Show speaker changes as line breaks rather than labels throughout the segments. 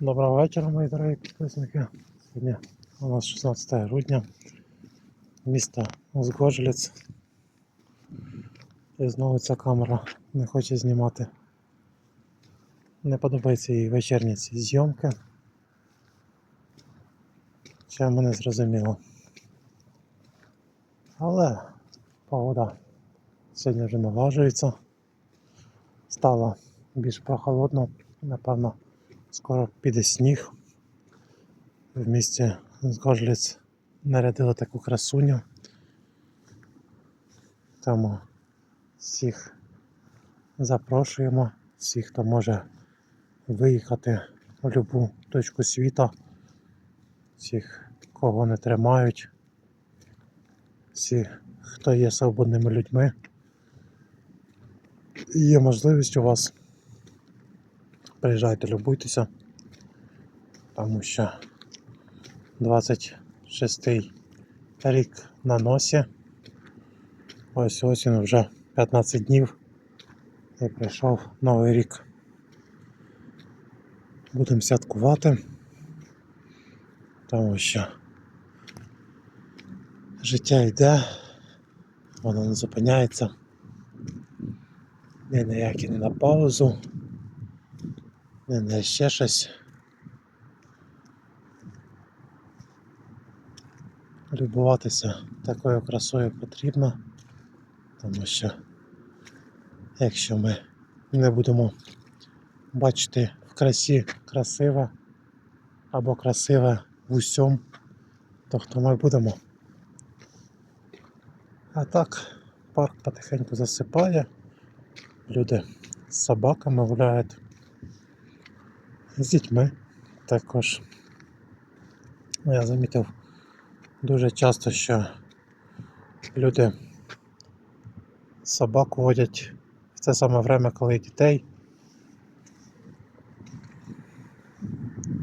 Доброго вечора, мої дорогі підписники. Сьогодні у нас 16 грудня, місто Узгоджелець. І знову ця камера не хоче знімати. Не подобаються їй вечірні ці зйомки. Чому не зрозуміло. Але погода сьогодні вже налажується. Стало більш прохолодно, напевно. Скоро піде сніг. В місті Згоджліць нарядили таку красуню. Тому всіх запрошуємо, всіх, хто може виїхати в будь-яку точку світу, всіх, кого не тримають, всі, хто є свободними людьми. Є можливість у вас Приїжджайте, любуйтеся, тому що 26-й рік на носі. Ось ось вже 15 днів і прийшов новий рік. Будемо святкувати, тому що життя йде, воно не зупиняється. Ні ніякі не на паузу. Не, не ще щось. Любуватися такою красою потрібно, тому що якщо ми не будемо бачити в красі красиве або красиве в усьому, то хто ми будемо? А так, парк потихеньку засипає, люди з собаками гуляють з дітьми також. Я замітив дуже часто, що люди собаку водять в це саме время, коли дітей.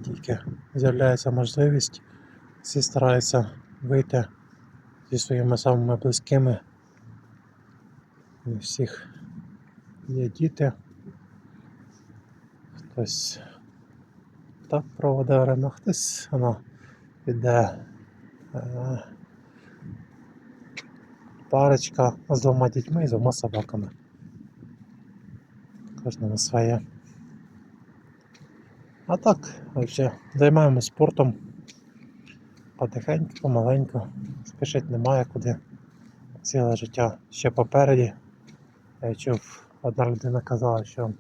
Тільки з'являється можливість, всі стараються вийти зі своїми самими близькими. У всіх є діти. Хтось проведе время, хтось вона піде е, парочка з двома дітьми і з двома собаками. Кожному своє. А так, взагалі, займаємось спортом потихеньку, помаленьку, спішити немає куди. Ціле життя ще попереді. Я чув, одна людина казала, що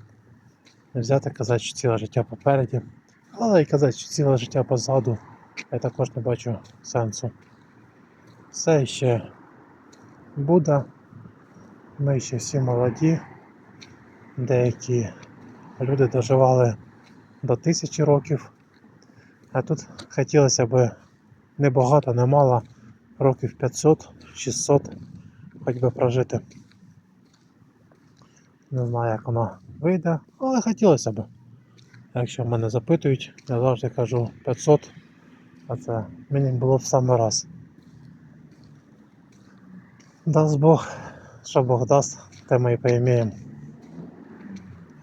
не взяти казати, що ціле життя попереді. Але і казати, що ціле життя позаду, я також не бачу сенсу. Все ще буде. Ми ще всі молоді. Деякі люди доживали до тисячі років. А тут хотілося б не багато, не мало, років 500-600 хоч би прожити. Не знаю, як воно вийде, але хотілося б. Якщо мене запитують, я завжди кажу 500, а це мені було в самий раз. Дасть Бог, що Бог дасть, те ми і поімеємо.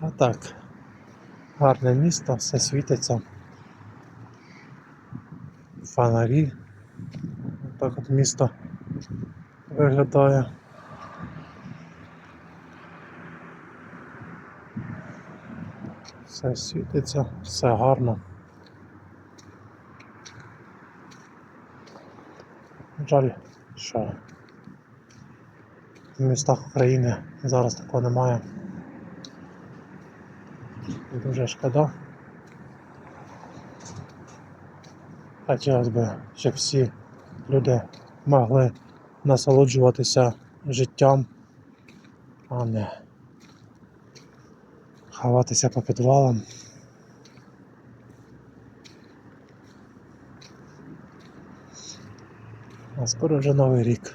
А так, гарне місто, все світиться. Фонарі. Так от місто виглядає. Все світиться, все гарно. Жаль, що в містах України зараз такого немає. Дуже шкода. Хотілося б, щоб всі люди могли насолоджуватися життям, а не ховатися по підвалам. А скоро вже новий рік.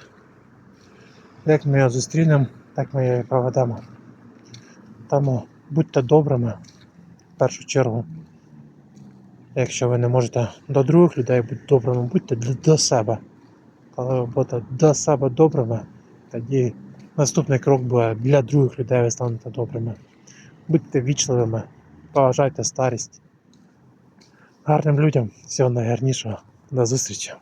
Як ми його зустрінемо, так ми його і проведемо. Тому будьте добрими в першу чергу. Якщо ви не можете до других людей бути добрими, будьте до себе. Коли ви будете до себе добрими, тоді наступний крок буде для других людей ви станете добрими. Будьте вічливими, поважайте старість. гарним людям всього найгарнішого. До зустрічі.